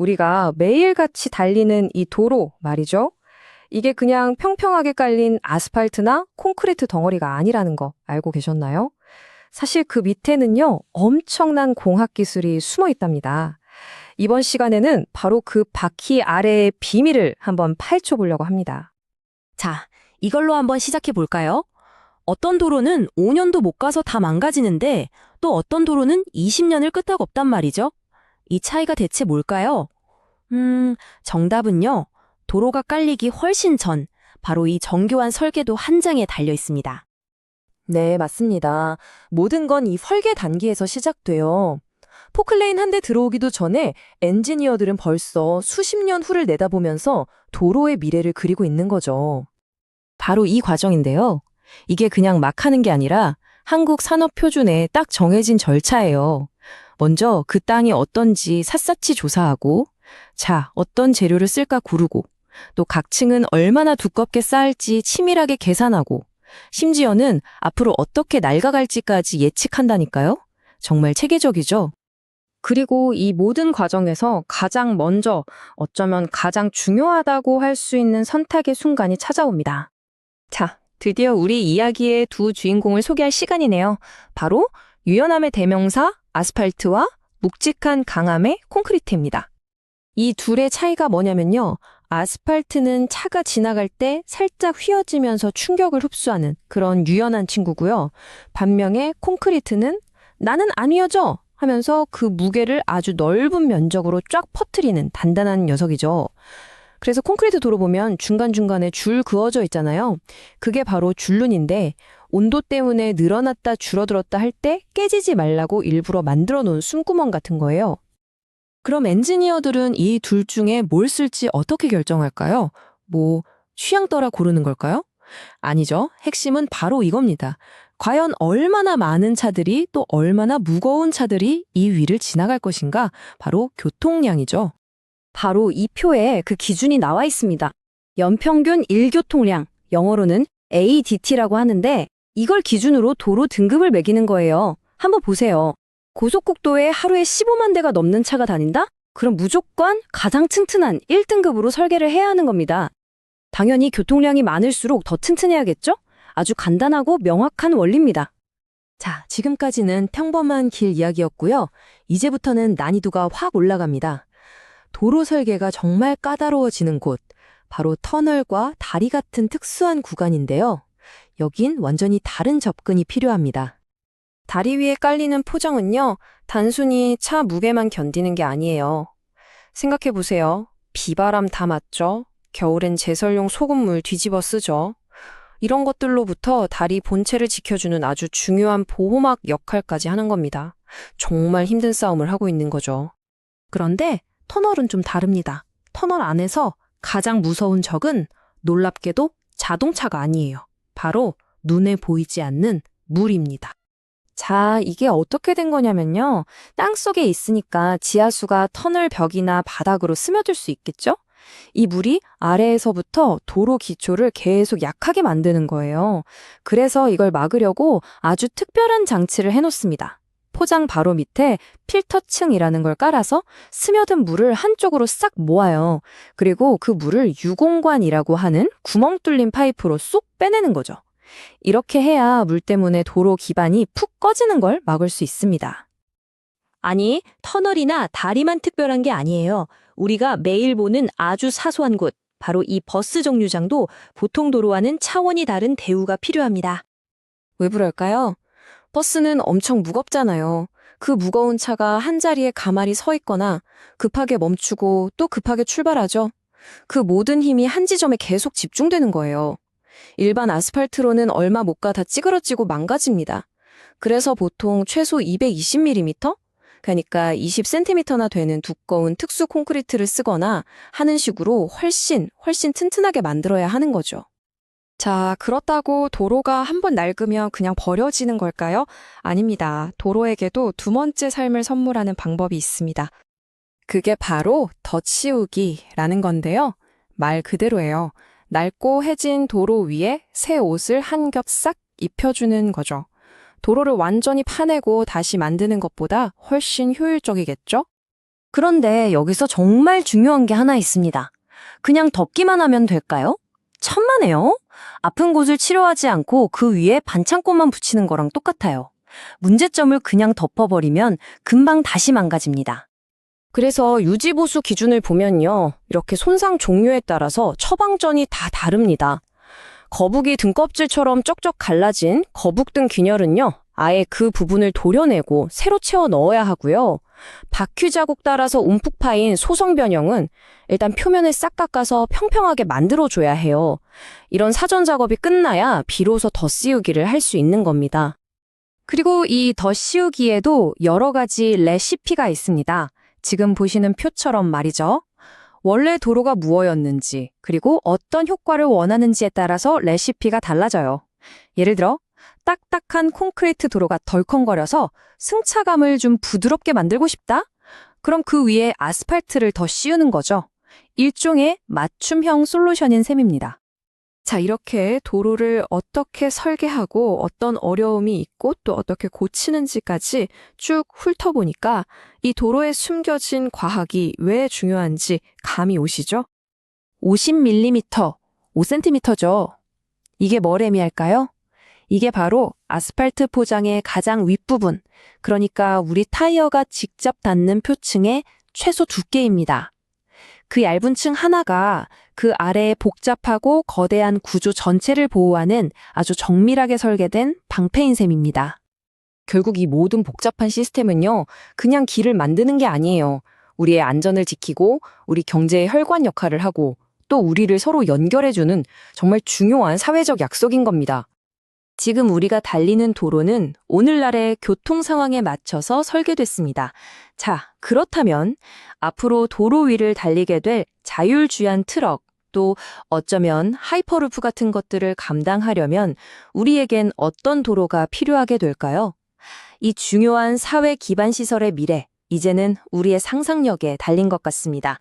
우리가 매일같이 달리는 이 도로 말이죠. 이게 그냥 평평하게 깔린 아스팔트나 콘크리트 덩어리가 아니라는 거 알고 계셨나요? 사실 그 밑에는요, 엄청난 공학 기술이 숨어 있답니다. 이번 시간에는 바로 그 바퀴 아래의 비밀을 한번 파헤쳐 보려고 합니다. 자, 이걸로 한번 시작해 볼까요? 어떤 도로는 5년도 못 가서 다 망가지는데 또 어떤 도로는 20년을 끄떡없단 말이죠. 이 차이가 대체 뭘까요? 음, 정답은요. 도로가 깔리기 훨씬 전, 바로 이 정교한 설계도 한 장에 달려 있습니다. 네, 맞습니다. 모든 건 이 설계 단계에서 시작돼요. 포클레인 한 대 들어오기도 전에 엔지니어들은 벌써 수십 년 후를 내다보면서 도로의 미래를 그리고 있는 거죠. 바로 이 과정인데요. 이게 그냥 막 하는 게 아니라 한국 산업 표준에 딱 정해진 절차예요. 먼저 그 땅이 어떤지 샅샅이 조사하고, 자, 어떤 재료를 쓸까 고르고, 또 각 층은 얼마나 두껍게 쌓을지 치밀하게 계산하고, 심지어는 앞으로 어떻게 낡아갈지까지 예측한다니까요? 정말 체계적이죠? 그리고 이 모든 과정에서 가장 먼저 어쩌면 가장 중요하다고 할 수 있는 선택의 순간이 찾아옵니다. 자, 드디어 우리 이야기의 두 주인공을 소개할 시간이네요. 바로 유연함의 대명사 아스팔트와 묵직한 강함의 콘크리트입니다. 이 둘의 차이가 뭐냐면요. 아스팔트는 차가 지나갈 때 살짝 휘어지면서 충격을 흡수하는 그런 유연한 친구고요. 반면에 콘크리트는 나는 안 휘어져 하면서 그 무게를 아주 넓은 면적으로 쫙 퍼뜨리는 단단한 녀석이죠. 그래서 콘크리트 도로 보면 중간중간에 줄 그어져 있잖아요. 그게 바로 줄눈인데 온도 때문에 늘어났다 줄어들었다 할 때 깨지지 말라고 일부러 만들어 놓은 숨구멍 같은 거예요. 그럼 엔지니어들은 이 둘 중에 뭘 쓸지 어떻게 결정할까요? 뭐 취향 따라 고르는 걸까요? 아니죠. 핵심은 바로 이겁니다. 과연 얼마나 많은 차들이 또 얼마나 무거운 차들이 이 위를 지나갈 것인가? 바로 교통량이죠. 바로 이 표에 그 기준이 나와 있습니다. 연평균 일교통량, 영어로는 ADT라고 하는데 이걸 기준으로 도로 등급을 매기는 거예요. 한번 보세요. 고속국도에 하루에 15만 대가 넘는 차가 다닌다? 그럼 무조건 가장 튼튼한 1등급으로 설계를 해야 하는 겁니다. 당연히 교통량이 많을수록 더 튼튼해야겠죠? 아주 간단하고 명확한 원리입니다. 자, 지금까지는 평범한 길 이야기였고요. 이제부터는 난이도가 확 올라갑니다. 도로 설계가 정말 까다로워지는 곳, 바로 터널과 다리 같은 특수한 구간인데요. 여긴 완전히 다른 접근이 필요합니다. 다리 위에 깔리는 포장은요, 단순히 차 무게만 견디는 게 아니에요. 생각해 보세요. 비바람 다 맞죠? 겨울엔 제설용 소금물 뒤집어 쓰죠. 이런 것들로부터 다리 본체를 지켜주는 아주 중요한 보호막 역할까지 하는 겁니다. 정말 힘든 싸움을 하고 있는 거죠. 그런데 터널은 좀 다릅니다. 터널 안에서 가장 무서운 적은 놀랍게도 자동차가 아니에요. 바로 눈에 보이지 않는 물입니다. 자, 이게 어떻게 된 거냐면요. 땅 속에 있으니까 지하수가 터널 벽이나 바닥으로 스며들 수 있겠죠? 이 물이 아래에서부터 도로 기초를 계속 약하게 만드는 거예요. 그래서 이걸 막으려고 아주 특별한 장치를 해놓습니다. 포장 바로 밑에 필터층이라는 걸 깔아서 스며든 물을 한쪽으로 싹 모아요. 그리고 그 물을 유공관이라고 하는 구멍 뚫린 파이프로 쏙 빼내는 거죠. 이렇게 해야 물 때문에 도로 기반이 푹 꺼지는 걸 막을 수 있습니다. 아니, 터널이나 다리만 특별한 게 아니에요. 우리가 매일 보는 아주 사소한 곳, 바로 이 버스 정류장도 보통 도로와는 차원이 다른 대우가 필요합니다. 왜 그럴까요? 버스는 엄청 무겁잖아요. 그 무거운 차가 한 자리에 가만히 서 있거나 급하게 멈추고 또 급하게 출발하죠. 그 모든 힘이 한 지점에 계속 집중되는 거예요. 일반 아스팔트로는 얼마 못 가 다 찌그러지고 망가집니다. 그래서 보통 최소 220mm? 그러니까 20cm나 되는 두꺼운 특수 콘크리트를 쓰거나 하는 식으로 훨씬, 훨씬 튼튼하게 만들어야 하는 거죠. 자, 그렇다고 도로가 한 번 낡으면 그냥 버려지는 걸까요? 아닙니다. 도로에게도 두 번째 삶을 선물하는 방법이 있습니다. 그게 바로 덧씌우기라는 건데요. 말 그대로예요. 낡고 해진 도로 위에 새 옷을 한 겹 싹 입혀주는 거죠. 도로를 완전히 파내고 다시 만드는 것보다 훨씬 효율적이겠죠? 그런데 여기서 정말 중요한 게 하나 있습니다. 그냥 덮기만 하면 될까요? 천만에요. 아픈 곳을 치료하지 않고 그 위에 반창고만 붙이는 거랑 똑같아요. 문제점을 그냥 덮어버리면 금방 다시 망가집니다. 그래서 유지보수 기준을 보면요. 이렇게 손상 종류에 따라서 처방전이 다 다릅니다. 거북이 등껍질처럼 쩍쩍 갈라진 거북등 균열은요. 아예 그 부분을 도려내고 새로 채워 넣어야 하고요. 바퀴 자국 따라서 움푹 파인 소성 변형은 일단 표면을 싹 깎아서 평평하게 만들어줘야 해요. 이런 사전 작업이 끝나야 비로소 덧씌우기를 할 수 있는 겁니다. 그리고 이 덧씌우기에도 여러 가지 레시피가 있습니다. 지금 보시는 표처럼 말이죠. 원래 도로가 무엇였는지, 그리고 어떤 효과를 원하는지에 따라서 레시피가 달라져요. 예를 들어, 딱딱한 콘크리트 도로가 덜컹거려서 승차감을 좀 부드럽게 만들고 싶다? 그럼 그 위에 아스팔트를 더 씌우는 거죠. 일종의 맞춤형 솔루션인 셈입니다. 자, 이렇게 도로를 어떻게 설계하고 어떤 어려움이 있고 또 어떻게 고치는지까지 쭉 훑어보니까 이 도로에 숨겨진 과학이 왜 중요한지 감이 오시죠? 50mm, 5cm죠. 이게 뭘 의미할까요? 이게 바로 아스팔트 포장의 가장 윗부분, 그러니까 우리 타이어가 직접 닿는 표층의 최소 두께입니다. 그 얇은 층 하나가 그 아래의 복잡하고 거대한 구조 전체를 보호하는 아주 정밀하게 설계된 방패인 셈입니다. 결국 이 모든 복잡한 시스템은요, 그냥 길을 만드는 게 아니에요. 우리의 안전을 지키고, 우리 경제의 혈관 역할을 하고, 또 우리를 서로 연결해주는 정말 중요한 사회적 약속인 겁니다. 지금 우리가 달리는 도로는 오늘날의 교통 상황에 맞춰서 설계됐습니다. 자, 그렇다면 앞으로 도로 위를 달리게 될 자율주행 트럭, 또 어쩌면 하이퍼루프 같은 것들을 감당하려면 우리에겐 어떤 도로가 필요하게 될까요? 이 중요한 사회 기반 시설의 미래, 이제는 우리의 상상력에 달린 것 같습니다.